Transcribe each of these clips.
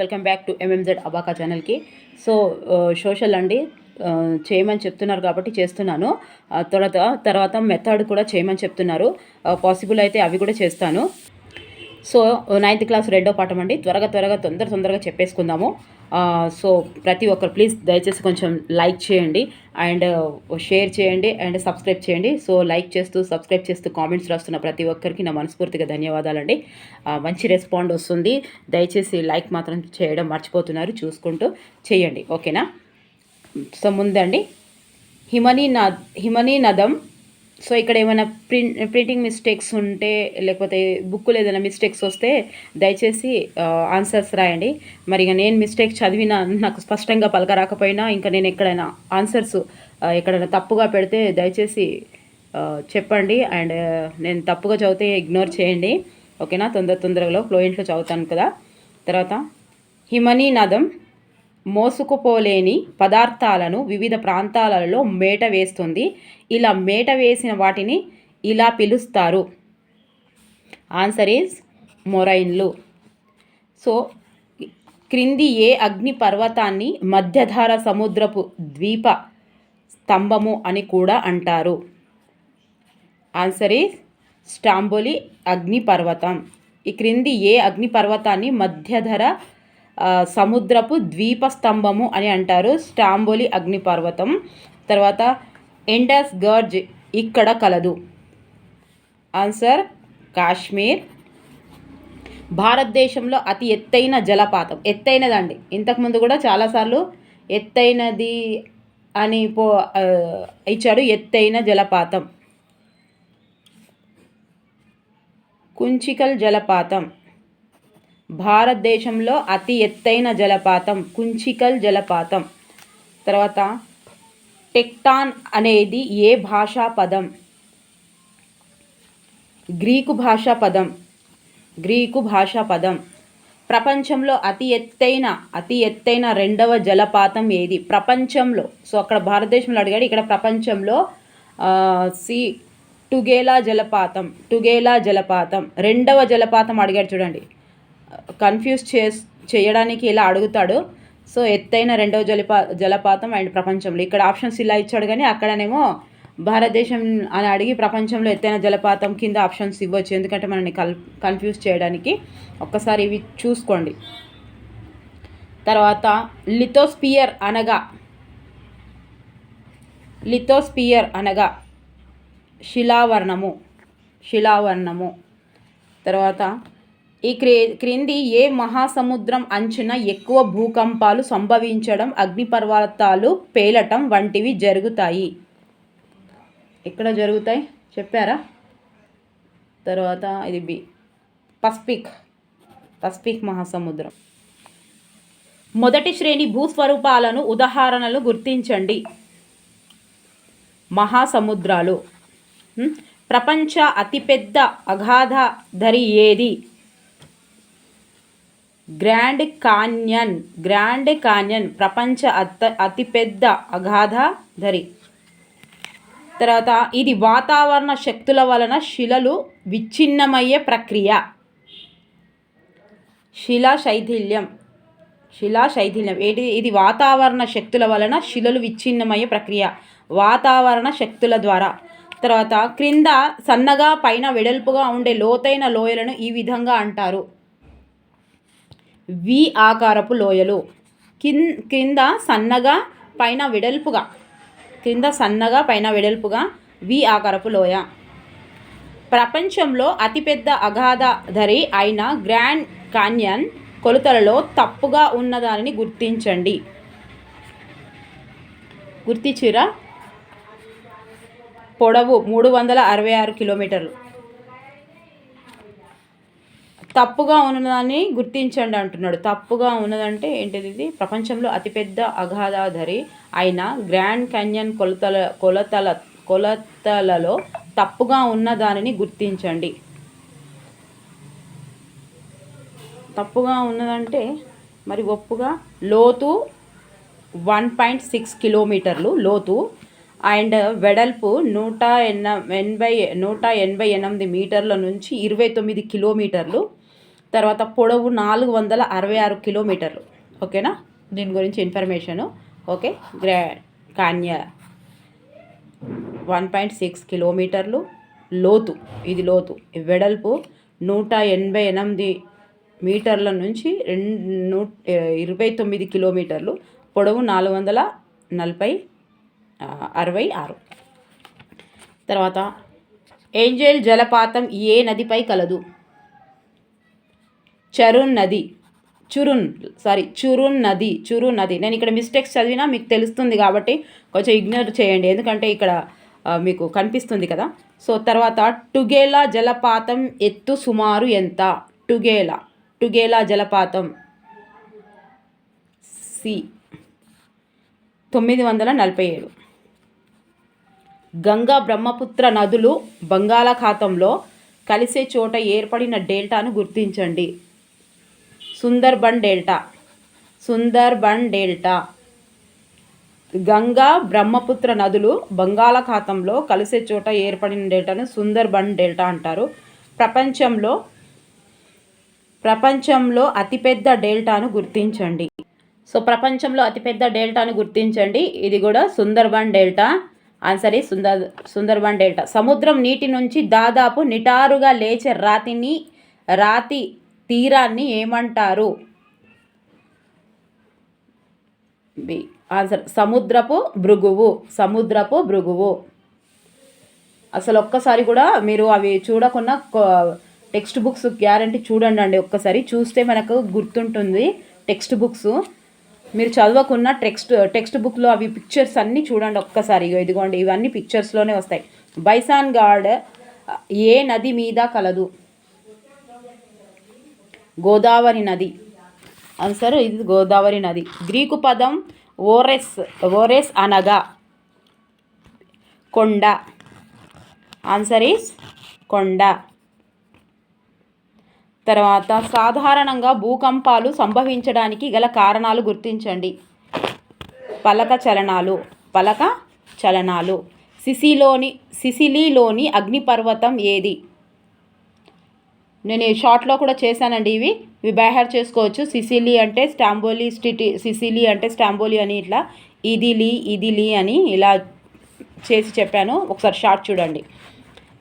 Welcome back to MMZ అబాకా ఛానల్కి so social అండి uh, చేయమని చెప్తున్నారు కాబట్టి చేస్తున్నాను. తర్వాత తర్వాత మెథడ్ కూడా చేయమని చెప్తున్నారు. Uh, పాసిబుల్ అయితే అవి కూడా చేస్తాను. సో నైన్త్ క్లాస్ రెండో పాఠం అండి. త్వరగా త్వరగా తొందర తొందరగా చెప్పేసుకుందాము. సో ప్రతి ఒక్కరు ప్లీజ్ దయచేసి కొంచెం లైక్ చేయండి అండ్ షేర్ uh, చేయండి అండ్ సబ్స్క్రైబ్ చేయండి. సో లైక్ చేస్తూ సబ్స్క్రైబ్ చేస్తూ కామెంట్స్ రాస్తున్న ప్రతి ఒక్కరికి నా మనస్ఫూర్తిగా ధన్యవాదాలండి. మంచి రెస్పాండ్ వస్తుంది. దయచేసి లైక్ మాత్రం చేయడం మర్చిపోతున్నారు. చూసుకుంటూ చేయండి. ఓకేనా సో ముందండి. హిమనీ నద్ హిమనీ నదం సో ఇక్కడ ఏమైనా ప్రింట్ ప్రింటింగ్ మిస్టేక్స్ ఉంటే లేకపోతే బుక్లో ఏదైనా మిస్టేక్స్ వస్తే దయచేసి ఆన్సర్స్ రాయండి. మరి ఇక నేను మిస్టేక్ చదివిన నాకు స్పష్టంగా పలక రాకపోయినా ఇంకా నేను ఎక్కడైనా ఆన్సర్స్ ఎక్కడైనా తప్పుగా పెడితే దయచేసి చెప్పండి. అండ్ నేను తప్పుగా చదివితే ఇగ్నోర్ చేయండి. ఓకేనా? తొందర తొందరగా ఫ్లోయెంట్లో చదువుతాను కదా. తర్వాత హిమనీ నదం మోసుకుపోలేని పదార్థాలను వివిధ ప్రాంతాలలో మేట వేస్తుంది. ఇలా మేట వేసిన వాటిని ఇలా పిలుస్తారు. Answer is మొరైన్లు. సో క్రింది ఏ అగ్ని పర్వతాన్ని మధ్యధార సముద్రపు ద్వీప స్తంభము అని కూడా అంటారు. ఆన్సర్ ఈజ్ స్టాంబోలి అగ్ని పర్వతం. ఈ క్రింది ఏ అగ్ని పర్వతాన్ని మధ్యధర సముద్రపు ద్వీప స్తంభము అని అంటారు స్టాంబోలి అగ్నిపర్వతం. తర్వాత ఎండస్ గర్జ్ ఇక్కడ కలదు. ఆన్సర్ కాశ్మీర్. భారతదేశంలో అతి ఎత్తైన జలపాతం. ఎత్తైనదండి. ఇంతకుముందు కూడా చాలాసార్లు ఎత్తైనది అని పో ఇచ్చాడు ఎత్తైన జలపాతం. కుంచికల్ జలపాతం. భారతదేశంలో అతి ఎత్తైన జలపాతం కుంచికల్ జలపాతం. తర్వాత టెక్టాన్ అనేది ఏ భాషా పదం? గ్రీకు భాషా పదం. గ్రీకు భాషా పదం. ప్రపంచంలో అతి ఎత్తైన అతి ఎత్తైన రెండవ జలపాతం ఏది? ప్రపంచంలో. సో అక్కడ భారతదేశంలో అడిగాడు. ఇక్కడ ప్రపంచంలో సి టుగేలా జలపాతం టుగేలా జలపాతం. రెండవ జలపాతం అడిగాడు చూడండి. కన్ఫ్యూజ్ చే చేయడానికి ఇలా అడుగుతాడు. సో ఎత్తైన రెండవ జలపా జలపాతం అండ్ ప్రపంచంలో. ఇక్కడ ఆప్షన్స్ ఇలా ఇచ్చాడు కానీ అక్కడనేమో భారతదేశం అని అడిగి ప్రపంచంలో ఎత్తైన జలపాతం కింద ఆప్షన్స్ ఇవ్వచ్చు. ఎందుకంటే మనల్ని కల్ కన్ఫ్యూజ్ చేయడానికి ఒక్కసారి ఇవి చూసుకోండి. తర్వాత లిథోస్పియర్ అనగా లిథోస్పియర్ అనగా శిలావర్ణము. శిలావర్ణము. తర్వాత ఈ క్రే క్రింది ఏ మహాసముద్రం అంచున ఎక్కువ భూకంపాలు సంభవించడం అగ్నిపర్వతాలు పేలటం వంటివి జరుగుతాయి? ఎక్కడ జరుగుతాయి? చెప్పారా? తర్వాత ఇది బి. పసిఫిక్. పసిఫిక్ మహాసముద్రం. మొదటి శ్రేణి భూస్వరూపాలను ఉదాహరణలు గుర్తించండి. మహాసముద్రాలు. ప్రపంచ అతిపెద్ద అగాధ ధరి ఏది? గ్రాండ్ కాన్యన్ గ్రాండ్ కాన్యన్ ప్రపంచ అత అతిపెద్ద అగాధ ధరి తర్వాత ఇది వాతావరణ శక్తుల వలన శిలలు విచ్ఛిన్నమయ్యే ప్రక్రియ. శిలా శైథిల్యం శిలా శైథిల్యం ఏంటి ఇది వాతావరణ శక్తుల వలన శిలలు విచ్ఛిన్నమయ్యే ప్రక్రియ. వాతావరణ శక్తుల ద్వారా. తర్వాత క్రింద సన్నగా పైన వెడల్పుగా ఉండే లోతైన లోయలను ఈ విధంగా అంటారు. వి ఆకారపు లోయలు. కిన్ క్రింద సన్నగా పైన వెడల్పుగా. క్రింద సన్నగా పైన వెడల్పుగా వి ఆకారపు లోయ. ప్రపంచంలో అతిపెద్ద అగాధ ధరి అయిన గ్రాండ్ కాన్యన్ కొలతలలో తప్పుగా ఉన్నదానిని గుర్తించండి. గుర్తించిరా పొడవు మూడు వందల అరవై ఆరు కిలోమీటర్లు. తప్పుగా ఉన్నదాన్ని గుర్తించండి అంటున్నాడు. తప్పుగా ఉన్నదంటే ఏంటిది ఇది? ప్రపంచంలో అతిపెద్ద అగాధాధరి అయిన గ్రాండ్ క్యాన్యన్ కొలతల కొలతల కొలతలలో తప్పుగా ఉన్న దానిని గుర్తించండి. తప్పుగా ఉన్నదంటే మరి ఒప్పుగా? లోతు వన్ పాయింట్ సిక్స్ కిలోమీటర్లు లోతు అండ్ వెడల్పు నూట ఎన ఎనభై నూట ఎనభై ఎనిమిది మీటర్ల నుంచి ఇరవై తొమ్మిది కిలోమీటర్లు తర్వాత పొడవు నాలుగు వందల అరవై ఆరు కిలోమీటర్లు. ఓకేనా? దీని గురించి ఇన్ఫర్మేషను. ఓకే? గ్రా కాన్య వన్ పాయింట్ సిక్స్ కిలోమీటర్లు లోతు. ఇది లోతు. వెడల్పు నూట ఎనభై ఎనిమిది మీటర్ల నుంచి రెండు నూ ఇరవై తొమ్మిది కిలోమీటర్లు. పొడవు నాలుగు వందల నలభై అరవై ఆరు. తర్వాత ఏంజెల్ జలపాతం ఏ నదిపై కలదు? చరున్ నది. చురున్ సారీ చురున్ నది చురున్ నది. నేను ఇక్కడ మిస్టేక్స్ చదివినా మీకు తెలుస్తుంది కాబట్టి కొంచెం ఇగ్నోర్ చేయండి. ఎందుకంటే ఇక్కడ మీకు కనిపిస్తుంది కదా. సో తర్వాత టుగేలా జలపాతం ఎత్తు సుమారు ఎంత? టుగేలా టుగేలా జలపాతం సి తొమ్మిది వందల నలభై ఏడు. గంగా బ్రహ్మపుత్ర నదులు బంగాళాఖాతంలో కలిసే చోట ఏర్పడిన డెల్టాను గుర్తించండి. సుందర్బన్ డెల్టా. సుందర్బన్ డెల్టా. గంగా బ్రహ్మపుత్ర నదులు బంగాళాఖాతంలో కలిసే చోట ఏర్పడిన డెల్టాను సుందర్బన్ డెల్టా అంటారు. ప్రపంచంలో ప్రపంచంలో అతిపెద్ద డెల్టాను గుర్తించండి. సో ప్రపంచంలో అతిపెద్ద డెల్టాను గుర్తించండి. ఇది కూడా సుందర్బన్ డెల్టా. ఆన్సర్ ఈ సుందర్ సుందర్బన్ డెల్టా. సముద్రం నీటి నుంచి దాదాపు నిటారుగా లేచే రాతిని రాతి తీరాన్ని ఏమంటారు? బి. ఆన్సర్. సముద్రపు భృగువు. సముద్రపు భృగువు. అసలు ఒక్కసారి కూడా మీరు అవి చూడకుండా టెక్స్ట్ బుక్స్ గ్యారంటీ చూడండి అండి ఒక్కసారి. చూస్తే మనకు గుర్తుంటుంది టెక్స్ట్ బుక్స్. మీరు చదవకున్న టెక్స్ట్ టెక్స్ట్ బుక్లో అవి పిక్చర్స్ అన్నీ చూడండి ఒక్కసారి. ఇదిగోండి ఇవన్నీ పిక్చర్స్లోనే వస్తాయి. బైసాన్ గాడ్ ఏ నది మీద కలదు? గోదావరి నది. ఆన్సర్ ఇది గోదావరి నది. గ్రీకు పదం ఓరెస్ ఓరెస్ అనగా కొండ. ఆన్సర్ ఈస్ కొండ. తర్వాత సాధారణంగా భూకంపాలు సంభవించడానికి గల కారణాలు గుర్తించండి. పలక చలనాలు పలక చలనాలు. సిసిలోని సిసిలీలోని అగ్నిపర్వతం ఏది? నేను షార్ట్లో కూడా చేశానండి ఇవి. ఇవి బైహార్ చేసుకోవచ్చు. సిసిలీ అంటే స్టాంబోలి స్టిటి సిసిలి అంటే స్టాంబోలి అని ఇట్లా ఇదిలి ఇదిలి అని ఇలా చేసి చెప్పాను. ఒకసారి షార్ట్ చూడండి.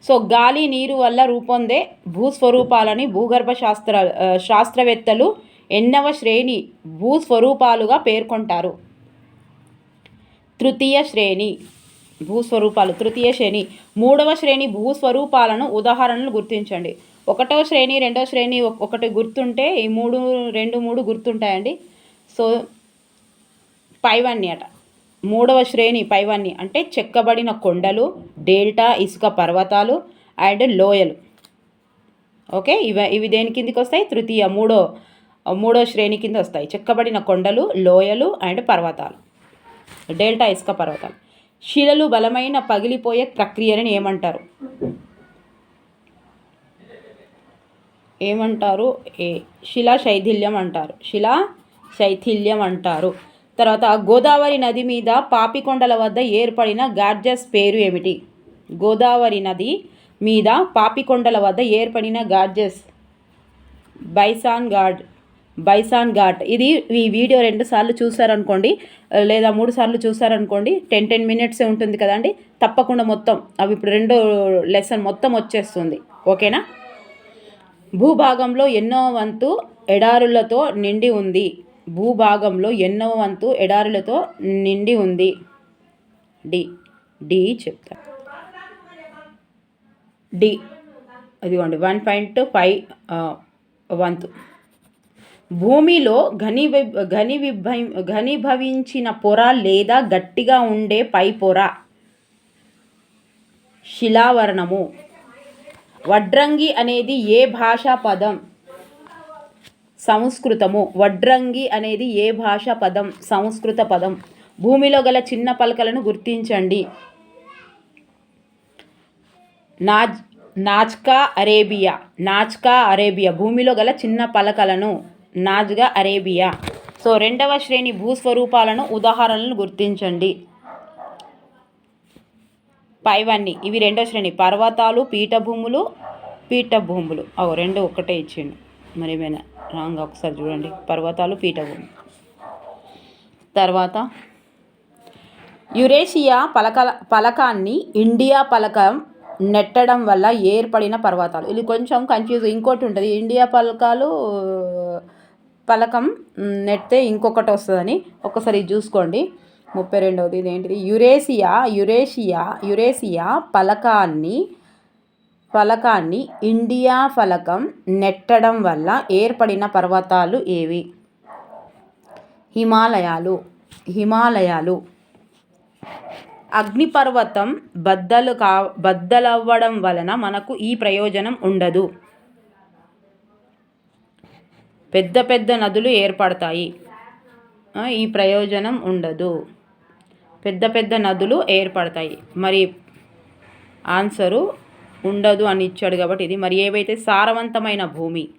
సో గాలి నీరు వల్ల రూపొందే భూస్వరూపాలని భూగర్భ శాస్త్ర శాస్త్రవేత్తలు ఎన్నవ శ్రేణి భూస్వరూపాలుగా పేర్కొంటారు. తృతీయ శ్రేణి భూస్వరూపాలు తృతీయ శ్రేణి. మూడవ శ్రేణి భూస్వరూపాలను ఉదాహరణలు గుర్తించండి. ఒకటో శ్రేణి రెండో శ్రేణి ఒకటి గుర్తుంటే ఈ మూడు రెండు మూడు గుర్తుంటాయండి. సో పైవన్నీ అట. మూడవ శ్రేణి పైవన్నీ అంటే చెక్కబడిన కొండలు డెల్టా ఇసుక పర్వతాలు అండ్ లోయలు. ఓకే? ఇవి ఇవి దేని కిందికి వస్తాయి తృతీయ మూడో మూడో శ్రేణి కింద వస్తాయి చెక్కబడిన కొండలు లోయలు అండ్ పర్వతాలు. డెల్టా ఇసుక పర్వతాలు. శిలలు బలమైన పగిలిపోయే ప్రక్రియని ఏమంటారు? ఏమంటారు? ఏ శిలా శైథిల్యం అంటారు. శిలా శైథిల్యం అంటారు. తర్వాత గోదావరి నది మీద పాపికొండల వద్ద ఏర్పడిన గార్జస్ పేరు ఏమిటి? గోదావరి నది మీద పాపికొండల వద్ద ఏర్పడిన gorges Bison ghat Bison ghat. ఇది ఈ వీడియో రెండు సార్లు చూసారనుకోండి లేదా మూడు సార్లు చూసారనుకోండి టెన్ టెన్ మినిట్సే ఉంటుంది కదండి. తప్పకుండా మొత్తం అవి ఇప్పుడు రెండో లెసన్ మొత్తం వచ్చేస్తుంది. ఓకేనా? భూభాగంలో ఎన్నో వంతు ఎడారులతో నిండి ఉంది. భూభాగంలో ఎన్నో వంతు ఎడారులతో నిండి ఉంది. డి. డి చెప్తా. డి. అదిగోండి వన్ పాయింట్ ఫైవ్ వంతు. భూమిలో ఘని ఘని విభ ఘనీభవించిన పొర లేదా గట్టిగా ఉండే పై పొర. శిలావరణము. వడ్రంగి అనేది ఏ భాషా పదం? సంస్కృతము. వడ్రంగి అనేది ఏ భాషా పదం? సంస్కృత పదం. భూమిలో గల చిన్న పలకలను గుర్తించండి. నాజ్ నాజ్కా అరేబియా. Nazca Arabia. భూమిలో గల చిన్న పలకలను. నాజ్గా అరేబియా. సో రెండవ శ్రేణి భూస్వరూపాలను ఉదాహరణలను గుర్తించండి. పైవన్నీ. ఇవి రెండో శ్రేణి. పర్వతాలు పీఠభూములు పీఠభూములు. అవు రెండు ఒకటే ఇచ్చిండు. మరి ఏమైనా రాంగ్ ఒకసారి చూడండి. పర్వతాలు పీఠభూమి తర్వాత యురేషియా పలక పలకాన్ని ఇండియా పలకం నెట్టడం వల్ల ఏర్పడిన పర్వతాలు. ఇది కొంచెం కన్ఫ్యూజ్ ఇంకోటి ఉంటుంది. ఇండియా పలకాలు పలకం నెట్టితే ఇంకొకటి వస్తుందని. ఒకసారి చూసుకోండి. ముప్పై రెండవది ఇదేంటిది? యురేసియా యురేషియా యురేసియా పలకాన్ని ఫలకాన్ని ఇండియా ఫలకం నెట్టడం వల్ల ఏర్పడిన పర్వతాలు ఏవి? హిమాలయాలు హిమాలయాలు. అగ్నిపర్వతం బద్దలు కా బద్దలవ్వడం వలన మనకు ఈ ప్రయోజనం ఉండదు. పెద్ద పెద్ద నదులు ఏర్పడతాయి. ఈ ప్రయోజనం ఉండదు. పెద్ద పెద్ద నదులు ఏర్పడతాయి. మరి ఆన్సరు ఉండదు అని ఇచ్చాడు కాబట్టి ఇది. మరి ఏవైతే సారవంతమైన భూమి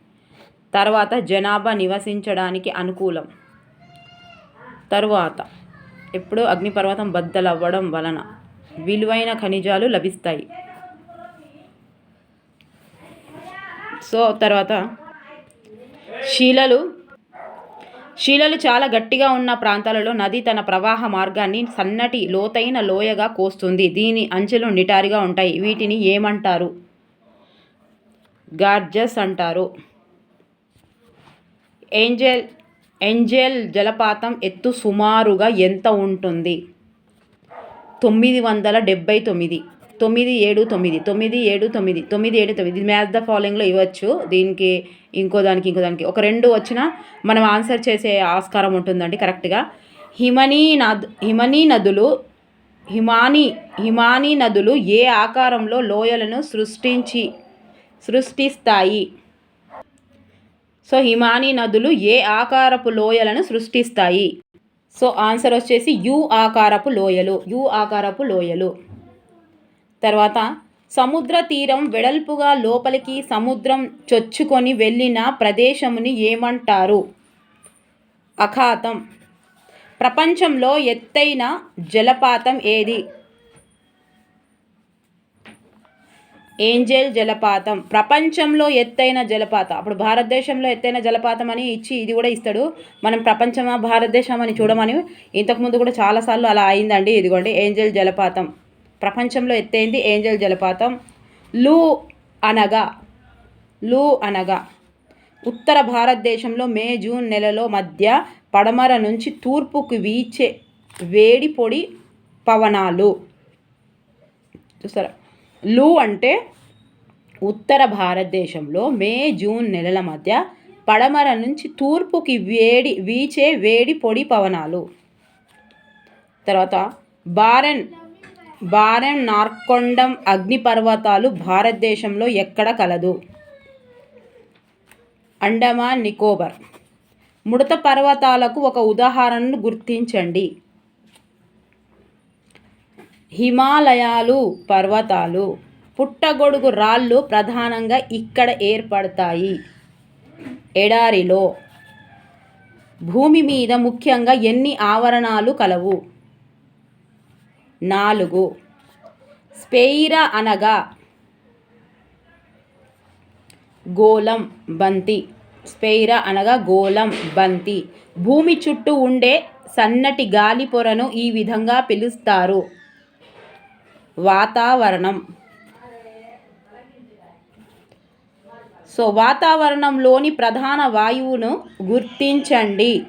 తర్వాత జనాభా నివసించడానికి అనుకూలం. తరువాత ఎప్పుడు అగ్నిపర్వతం బద్దలవ్వడం వలన విలువైన ఖనిజాలు లభిస్తాయి. సో తర్వాత శీలలు శిలలు చాలా గట్టిగా ఉన్న ప్రాంతాలలో నది తన ప్రవాహ మార్గాన్ని సన్నటి లోతైన లోయగా కోస్తుంది. దీని అంచెలు నిటారుగా ఉంటాయి. వీటిని ఏమంటారు? గార్జస్ అంటారు. ఏంజెల్ ఏంజెల్ జలపాతం ఎత్తు సుమారుగా ఎంత ఉంటుంది? తొమ్మిది వందల డెబ్బై తొమ్మిది. తొమ్మిది ఏడు తొమ్మిది తొమ్మిది ఏడు తొమ్మిది తొమ్మిది ఏడు తొమ్మిది. మ్యాథ్ ద ఫాలోయింగ్లో ఇవ్వచ్చు. దీనికి ఇంకో దానికి ఇంకో దానికి ఒక రెండు వచ్చినా మనం ఆన్సర్ చేసే ఆస్కారం ఉంటుందండి కరెక్ట్గా హిమనీ నద్ హిమనీ నదులు హిమానీ హిమానీ నదులు ఏ ఆకారంలో లోయలను సృష్టించి సృష్టిస్తాయి? సో హిమానీ నదులు ఏ ఆకారపు లోయలను సృష్టిస్తాయి? సో ఆన్సర్ వచ్చేసి యు ఆకారపు లోయలు యు ఆకారపు లోయలు. తర్వాత సముద్ర తీరం వెడల్పుగా లోపలికి సముద్రం చొచ్చుకొని వెళ్ళిన ప్రదేశముని ఏమంటారు? అఖాతం. ప్రపంచంలో ఎత్తైన జలపాతం ఏది? ఏంజెల్ జలపాతం. ప్రపంచంలో ఎత్తైన జలపాతం. అప్పుడు భారతదేశంలో ఎత్తైన జలపాతం అని ఇచ్చి ఇది కూడా ఇస్తాడు. మనం ప్రపంచమా భారతదేశం అని చూడమని ఇంతకుముందు కూడా చాలాసార్లు అలా అయిందండి. ఇదిగోండి ఏంజెల్ జలపాతం. ప్రపంచంలో ఎత్తైంది ఏంజెల్ జలపాతం. లూ అనగా లూ అనగా ఉత్తర భారతదేశంలో మే జూన్ నెలలో మధ్య పడమర నుంచి తూర్పుకు వీచే వేడి పొడి పవనాలు. చూసారా? లూ అంటే ఉత్తర భారతదేశంలో మే జూన్ నెలల మధ్య పడమర నుంచి తూర్పుకి వేడి వీచే వేడి పొడి పవనాలు. తర్వాత బారెన్ బారెన్ నార్కొండం అగ్నిపర్వతాలు భారతదేశంలో ఎక్కడ కలదు? అండమాన్ నికోబార్. ముడత పర్వతాలకు ఒక ఉదాహరణను గుర్తించండి. హిమాలయాలు పర్వతాలు. పుట్టగొడుగు రాళ్ళు ప్రధానంగా ఇక్కడ ఏర్పడతాయి. ఎడారిలో. భూమి మీద ముఖ్యంగా ఎన్ని ఆవరణాలు కలవు? నాలుగు. స్పెయిరా అనగా గోళం బంతి. స్పెయిరా అనగా గోళం బంతి. భూమి చుట్టూ ఉండే సన్నటి గాలి పొరను ఈ విధంగా పిలుస్తారు. వాతావరణం. సో వాతావరణంలోని ప్రధాన వాయువును గుర్తించండి.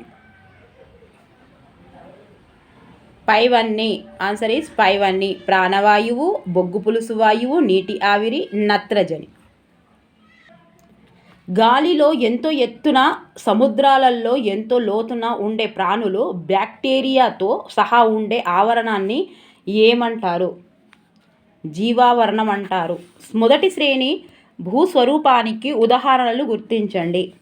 పైవన్నీ ఆన్సర్ ఈస్ పైవన్నీ. ప్రాణవాయువు బొగ్గు పులుసు వాయువు నీటి ఆవిరి నత్రజని. గాలిలో ఎంతో ఎత్తున సముద్రాలలో ఎంతో లోతున ఉండే ప్రాణులు బ్యాక్టీరియాతో సహా ఉండే ఆవరణాన్ని ఏమంటారు? జీవావరణం అంటారు. మొదటి శ్రేణి భూస్వరూపానికి ఉదాహరణలు గుర్తించండి.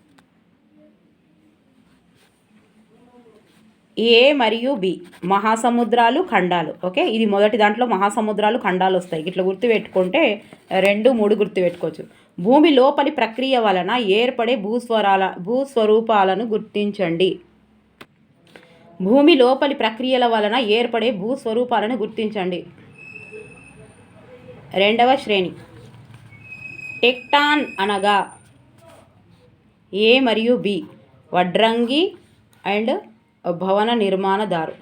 ఏ మరియు బి? మహాసముద్రాలు ఖండాలు. ఓకే? ఇది మొదటి దాంట్లో మహాసముద్రాలు ఖండాలు వస్తాయి. ఇట్లా గుర్తుపెట్టుకుంటే రెండు మూడు గుర్తుపెట్టుకోవచ్చు. భూమి లోపలి ప్రక్రియ వలన ఏర్పడే భూస్వరాల భూస్వరూపాలను గుర్తించండి. భూమి లోపలి ప్రక్రియల వలన ఏర్పడే భూస్వరూపాలను గుర్తించండి. రెండవ శ్రేణి. టెక్టాన్ అనగా ఏ మరియు బి? వడ్రంగి అండ్ భవన నిర్మాణదారు.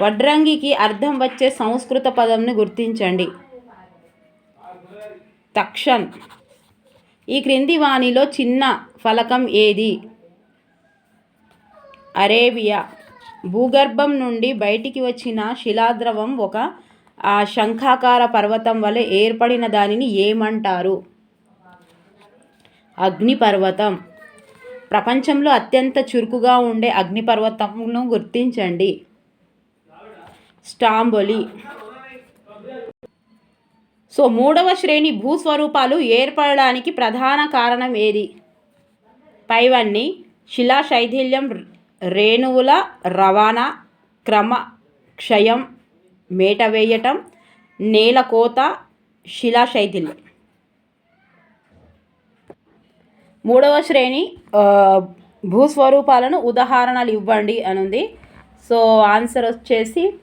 వడ్రంగికి అర్థం వచ్చే సంస్కృత పదంని గుర్తించండి. తక్షన్ ఈ క్రింది వాణిలో చిన్న ఫలకం ఏది? అరేబియా. భూగర్భం నుండి బయటికి వచ్చిన శిలాద్రవం ఒక ఆ శంఖాకార పర్వతం వలె ఏర్పడిన దానిని ఏమంటారు? అగ్నిపర్వతం. ప్రపంచంలో అత్యంత చురుకుగా ఉండే అగ్నిపర్వతంను గుర్తించండి. స్టాంబొలి. సో మూడవ శ్రేణి భూస్వరూపాలు ఏర్పడడానికి ప్రధాన కారణం ఏది? పైవన్నీ శిలా శైథిల్యం రేణువుల రవాణా క్రమ క్షయం మేట వేయటం నేల కోత శిలా శైథిల్యం మూడవ శ్రేణి భూస్వరూపాలను ఉదాహరణలు ఇవ్వండి అని ఉంది సో ఆన్సర్ వచ్చేసి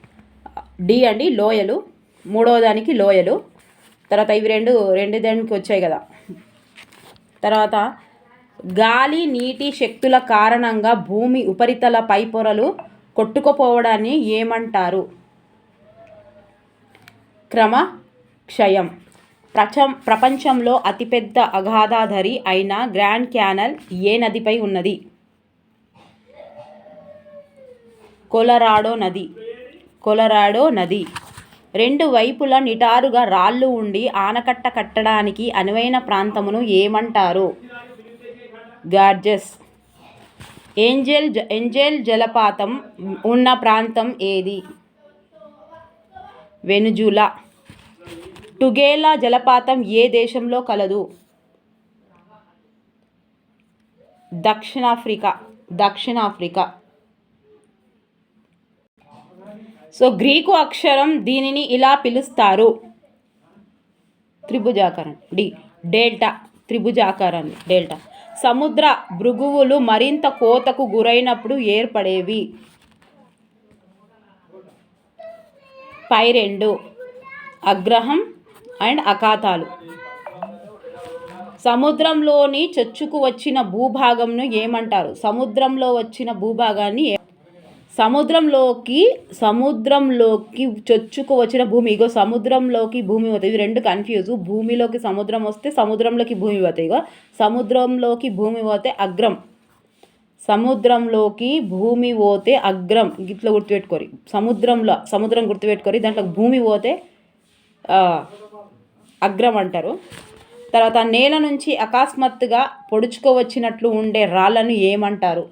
డి అండి లోయలు. మూడవ దానికి లోయలు. తర్వాత ఇవి రెండు రెండు దానికి వచ్చాయి కదా. తర్వాత గాలి నీటి శక్తుల కారణంగా భూమి ఉపరితల పై పొరలు కొట్టుకుపోవడాన్ని ఏమంటారు? క్రమ క్షయం ప్రచం ప్రపంచంలో అతిపెద్ద అగాధాధరి అయిన గ్రాండ్ క్యానల్ ఏ నదిపై ఉన్నది? కొలరాడో నది. కొలరాడో నది. రెండు వైపుల నిటారుగా రాళ్ళు ఉండి ఆనకట్ట కట్టడానికి అనువైన ప్రాంతమును ఏమంటారు? గార్జెస్ ఏంజెల్ జ- ఏంజెల్ జలపాతం ఉన్న ప్రాంతం ఏది? వెనుజులా. టుగేలా జలపాతం ఏ దేశంలో కలదు? దక్షిణాఫ్రికా దక్షిణాఫ్రికా. సో గ్రీకు అక్షరం దీనిని ఇలా పిలుస్తారు. త్రిభుజాకారం డి డెల్టా త్రిభుజాకారాన్ని డెల్టా. సముద్ర భృగువులు మరింత కోతకు గురైనప్పుడు ఏర్పడేవి. పై రెండు అగ్రహం అండ్ అఖాతాలు. సముద్రంలోని చొచ్చుకు వచ్చిన భూభాగంను ఏమంటారు? సముద్రంలో వచ్చిన భూభాగాన్ని సముద్రంలోకి సముద్రంలోకి చొచ్చుకు వచ్చిన భూమి. ఇగో సముద్రంలోకి భూమి పోతుంది ఇవి రెండు కన్ఫ్యూజ్ భూమిలోకి సముద్రం వస్తే సముద్రంలోకి భూమి పోతాయి ఇగో సముద్రంలోకి భూమి పోతే అగ్రం. సముద్రంలోకి భూమి పోతే అగ్రం. ఇట్లా గుర్తుపెట్టుకోరి. సముద్రంలో సముద్రం గుర్తుపెట్టుకోరి. దాంట్లో భూమి పోతే అగ్రం అంటారు. తర్వాత నేల నుంచి అకస్మాత్తుగా పొడుచుకోవచ్చినట్లు ఉండే రాళ్ళను ఏమంటారు?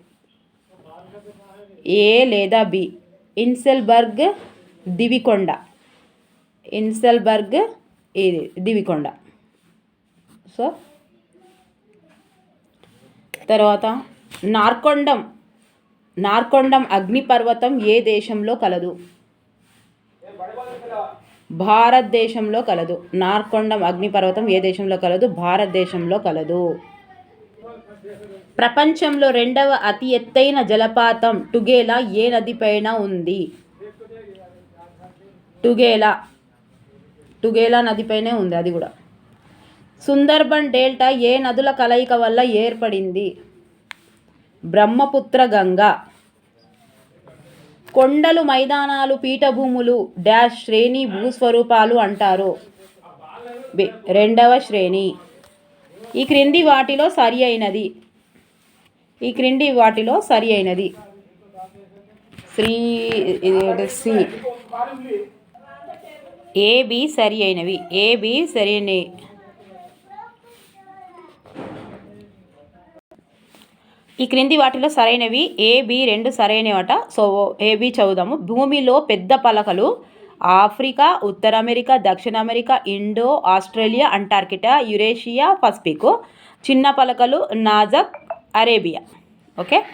ఏ లేదా బి. ఇన్సెల్బర్గ్ దివికొండ. ఇన్సెల్బర్గ్ ఇది దివికొండ. సో తర్వాత నార్కొండం. నార్కొండం అగ్నిపర్వతం ఏ దేశంలో కలదు? భారతదేశంలో కలదు. నార్కొండం అగ్నిపర్వతం ఏ దేశంలో కలదు? భారతదేశంలో కలదు. ప్రపంచంలో రెండవ అతి ఎత్తైన జలపాతం టుగేలా ఏ నదిపైన ఉంది? టుగేలా. టుగేలా నదిపైనే ఉంది అది కూడా. సుందర్బన్ డెల్టా ఏ నదుల కలయిక వల్ల ఏర్పడింది? బ్రహ్మపుత్ర గంగా. కొండలు మైదానాలు పీఠభూములు డాష్ శ్రేణి భూస్వరూపాలు అంటారు. రెండవ శ్రేణి. ఈ క్రింది వాటిలో సరి అయినది. ఈ క్రింది వాటిలో సరి అయినది. శ్రీ సి. ఏబి సరి అయినవి. ఏబి సరి అయినవి. ఈ క్రింది వాటిలో సరైనవి ఏబి రెండు సరైనవట. So AB చదువుదాము. భూమిలో పెద్ద పలకలు ఆఫ్రికా ఉత్తర అమెరికా దక్షిణ America Indo Australia Antarctica Eurasia Pacific. చిన్న పలకలు నాజక్ అరేబియా. ఓకే?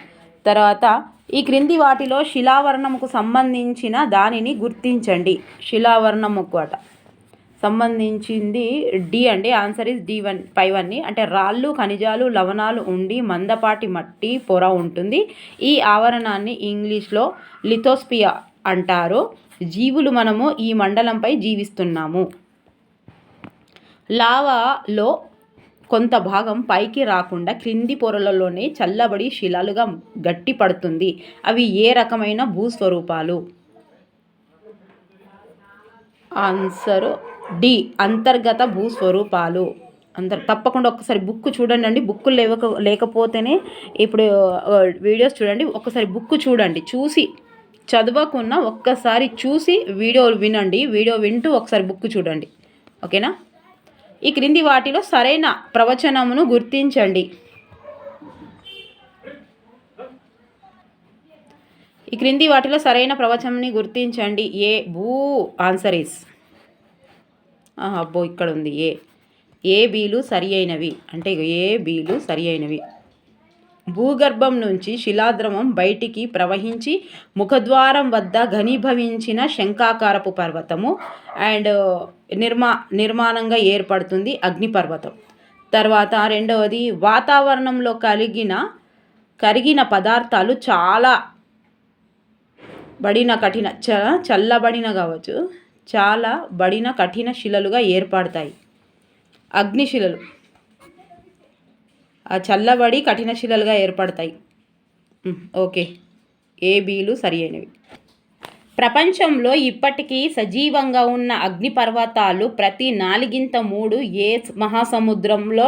తర్వాత ఈ క్రింది వాటిలో శిలావర్ణముకు సంబంధించిన దానిని గుర్తించండి. శిలావర్ణముకు అట. సంబంధించింది డి అండి. ఆన్సర్ ఇస్ డి వన్ పై వన్ని అంటే రాళ్ళు ఖనిజాలు లవణాలు ఉండి మందపాటి మట్టి పొర ఉంటుంది. ఈ ఆవరణాన్ని ఇంగ్లీష్లో లిథోస్పియా అంటారు. జీవులు మనము ఈ మండలంపై జీవిస్తున్నాము. లావాలో కొంత భాగం పైకి రాకుండా క్రింది పొరలలోనే చల్లబడి శిలలుగా గట్టిపడుతుంది. అవి ఏ రకమైన భూస్వరూపాలు? ఆన్సరు డి అంతర్గత భూస్వరూపాలు. అందరు తప్పకుండా ఒక్కసారి బుక్ చూడండి అండి బుక్ లేవక లేకపోతేనే ఇప్పుడు వీడియోస్ చూడండి. ఒక్కసారి బుక్ చూడండి. చూసి చదవకున్నా ఒక్కసారి చూసి వీడియో వినండి. వీడియో వింటూ ఒకసారి బుక్ చూడండి. ఓకేనా? ఈ క్రింది వాటిలో సరైన ప్రవచనమును గుర్తించండి. ఈ క్రింది వాటిలో సరైన ప్రవచనాన్ని గుర్తించండి. ఏ భూ ఆన్సర్ ఇస్. అబ్బో ఇక్కడ ఉంది ఏ. ఏ బీలు సరి అయినవి అంటే ఏ బీలు సరి అయినవి భూగర్భం నుంచి శిలాద్రవం బయటికి ప్రవహించి ముఖద్వారం వద్ద ఘనీభవించిన శంఖాకారపు పర్వతము అండ్ నిర్మా నిర్మాణంగా ఏర్పడుతుంది అగ్నిపర్వతం. తర్వాత రెండవది వాతావరణంలో కలిగిన కరిగిన పదార్థాలు చాలా బడిన కఠిన చ చల్లబడిన కావచ్చు. చాలా బడిన కఠిన శిలలుగా ఏర్పడతాయి. అగ్నిశిలలు ఆ చల్లబడి కఠిన శిలలుగా ఏర్పడతాయి. ఓకే. ఏబీలు సరి అయినవి ప్రపంచంలో ఇప్పటికీ సజీవంగా ఉన్న అగ్నిపర్వతాలు ప్రతి నాలుగింత మూడు ఏ మహాసముద్రంలో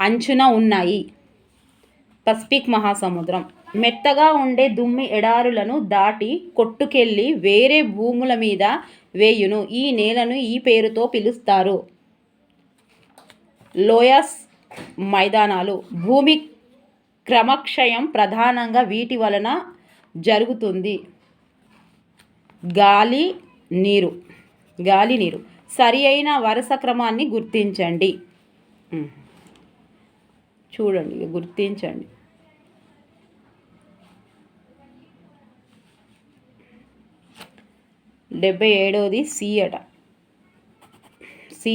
అంచున ఉన్నాయి. పసిఫిక్ మహాసముద్రం. మెత్తగా ఉండే దుమ్మి ఎడారులను దాటి కొట్టుకెళ్ళి వేరే భూముల మీద వేయును. ఈ నేలను ఈ పేరుతో పిలుస్తారు. లోయస్ మైదానాలు. భూమి క్రమక్షయం ప్రధానంగా వీటి వలన జరుగుతుంది. గాలి నీరు. గాలి నీరు. సరి అయిన వరుస క్రమాన్ని గుర్తించండి. చూడండి గుర్తించండి. డెబ్బై ఏడవది సి అట. సి.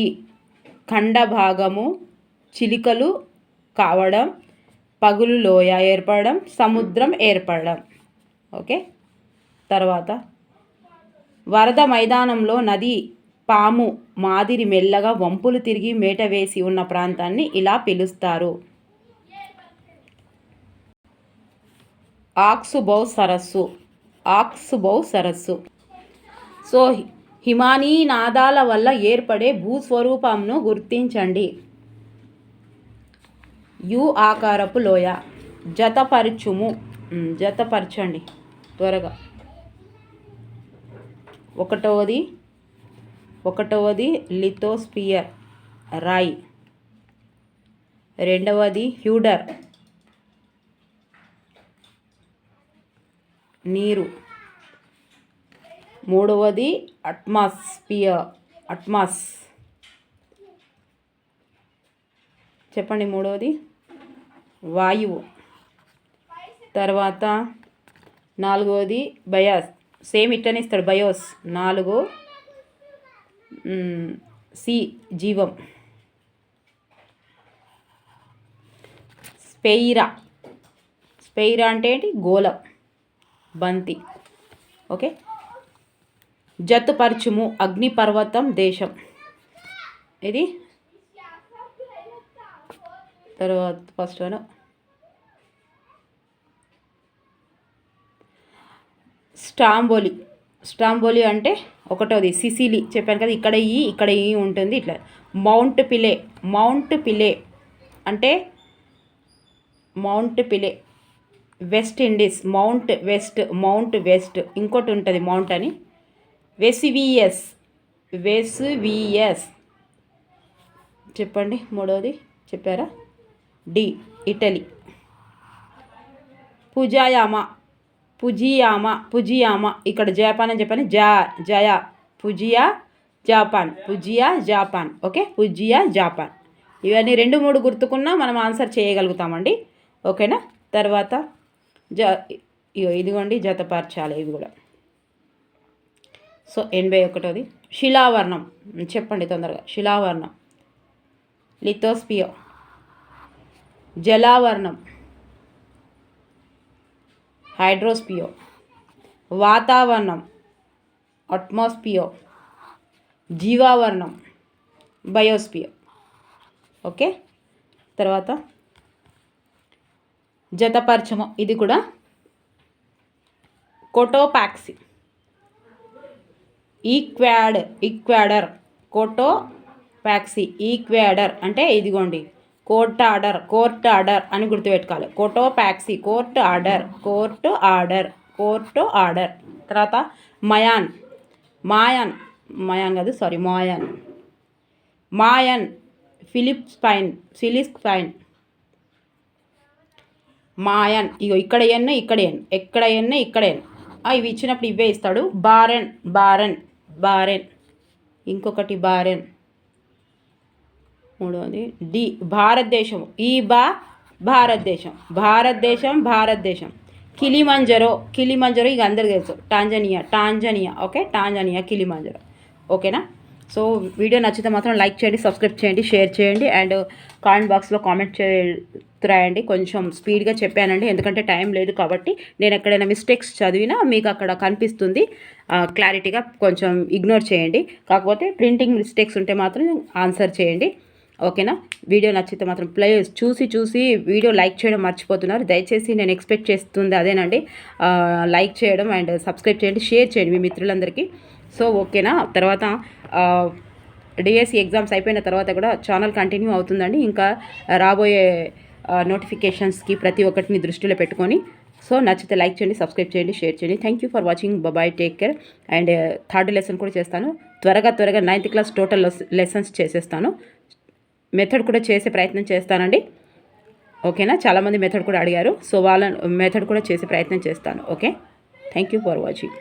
ఖండ భాగము చిలికలు కావడం పగులు లోయ ఏర్పడడం సముద్రం ఏర్పడడం. ఓకే? తర్వాత వరద మైదానంలో నది పాము మాదిరి మెల్లగా వంపులు తిరిగి మేట వేసి ఉన్న ప్రాంతాన్ని ఇలా పిలుస్తారు. ఆక్సుబౌ సరస్సు ఆక్సుబౌ సరస్సు సో హిమానీ నాదాల వల్ల ఏర్పడే భూస్వరూపంను గుర్తించండి. యు ఆకారపు లోయ. జతపరచుము. జతపరచండి త్వరగా. ఒకటవది ఒకటవది లిథోస్పియర్ రాయి. రెండవది హ్యూడర్ నీరు. మూడవది అట్మాస్ఫియర్ అట్మాస్. చెప్పండి మూడవది. వాయువు. తర్వాత నాలుగవది బయాస్. సేమ్ ఇట్టనే ఇస్తాడు బయోస్. నాలుగు సి జీవం. స్పెయిరా. స్పెయిరా అంటే ఏంటి? గోళం బంతి. ఓకే? జతుపరచుము అగ్నిపర్వతం దేశం. ఇది తర్వాత ఫస్ట్ వన్ స్టాంబోలి. స్టాంబోలి అంటే ఒకటోది సిసిలి. చెప్పాను కదా ఇక్కడ ఈ ఇక్కడ ఈ ఉంటుంది ఇట్లా. మౌంట్ పిలే. మౌంట్ పిలే అంటే mount Pelee. West Indies. Mount west mount west. ఇంకోటి ఉంటుంది మౌంట్ అని. వెసివియస్ వెసివియస్ చెప్పండి మూడవది చెప్పారా? D Italy. Fujiyama Fujiyama Fujiyama. ఇక్కడ జపాన్ అని చెప్పాను జా జయా పుజియా జాపాన్. పుజియా జాపాన్. ఓకే పుజియా జాపాన్. ఇవన్నీ రెండు మూడు గుర్తుకున్నా మనం ఆన్సర్ చేయగలుగుతామండి. ఓకేనా? తర్వాత జ ఇగో ఇదిగోండి జతపార్చాలి ఇది కూడా. సో ఎనభై ఒకటోది. శిలావర్ణం. చెప్పండి తొందరగా. శిలావర్ణం. లిథోస్పియో జలావర్ణం. హైడ్రోస్పియో వాతావరణం. అట్మాస్పియో జీవావరణం. Biosphere okay? తర్వాత జతపరచము. ఇది కూడా కోటోపాక్సీ. ఈక్వాడ్ ఈక్వాడర్. కోటో ప్యాక్సీ ఈక్వాడర్ అంటే ఇదిగోండి. కోర్ట్ ఆర్డర్ కోర్ట్ ఆర్డర్ అని గుర్తుపెట్టుకోవాలి. Cotopaxi court order court order court order. తర్వాత మయాన్ మాయాన్ మయాన్ కాదు sorry Mayon. Mayon Philippines Philippines. Mayon ఇగో ఇక్కడ ఎన్న ఇక్కడ ఎన్ ఎక్కడ ఎన్న ఇక్కడ ఎన్. ఇవి ఇచ్చినప్పుడు ఇవే ఇస్తాడు. Barren Barren. బారెన్. ఇంకొకటి బారెన్. మూడవది డి భారతదేశం. ఈ బా భారతదేశం. భారతదేశం భారతదేశం. కిలిమంజరో కిలిమంజరో ఇక అందరికీ తెలుసు. Tanzania Tanzania. Okay Tanzania Kilimanjaro. ఓకేనా? సో వీడియో నచ్చితే మాత్రం లైక్ చేయండి సబ్స్క్రైబ్ చేయండి షేర్ చేయండి అండ్ కామెంట్ బాక్స్లో కామెంట్ చే రాయండి కొంచెం స్పీడ్గా చెప్పానండి. ఎందుకంటే టైం లేదు కాబట్టి నేను ఎక్కడైనా మిస్టేక్స్ చదివినా మీకు అక్కడ కనిపిస్తుంది. క్లారిటీగా కొంచెం ఇగ్నోర్ చేయండి. కాకపోతే ప్రింటింగ్ మిస్టేక్స్ ఉంటే మాత్రం ఆన్సర్ చేయండి. ఓకేనా వీడియో నచ్చితే మాత్రం ప్లేస్ చూసి చూసి వీడియో లైక్ చేయడం మర్చిపోతున్నారు. దయచేసి నేను ఎక్స్పెక్ట్ చేస్తుంది అదేనండి. లైక్ చేయడం అండ్ సబ్స్క్రైబ్ చేయండి. షేర్ చేయండి మీ మిత్రులందరికీ. సో ఓకేనా తర్వాత డిఎస్సి ఎగ్జామ్స్ అయిపోయిన తర్వాత కూడా ఛానల్ కంటిన్యూ అవుతుందండి. ఇంకా రాబోయే నోటిఫికేషన్స్కి ప్రతి ఒక్కటిని దృష్టిలో పెట్టుకొని సో నచ్చితే లైక్ చేయండి సబ్స్క్రైబ్ చేయండి షేర్ చేయండి. Thank you for watching bye take care and third lesson కూడా చేస్తాను. త్వరగా త్వరగా నైన్త్ క్లాస్ టోటల్ లెసన్స్ చేసేస్తాను. మెథడ్ కూడా చేసే ప్రయత్నం చేస్తానండి. ఓకేనా చాలామంది మెథడ్ కూడా అడిగారు. సో వాళ్ళ మెథడ్ కూడా చేసే ప్రయత్నం చేస్తాను. Okay thank you for watching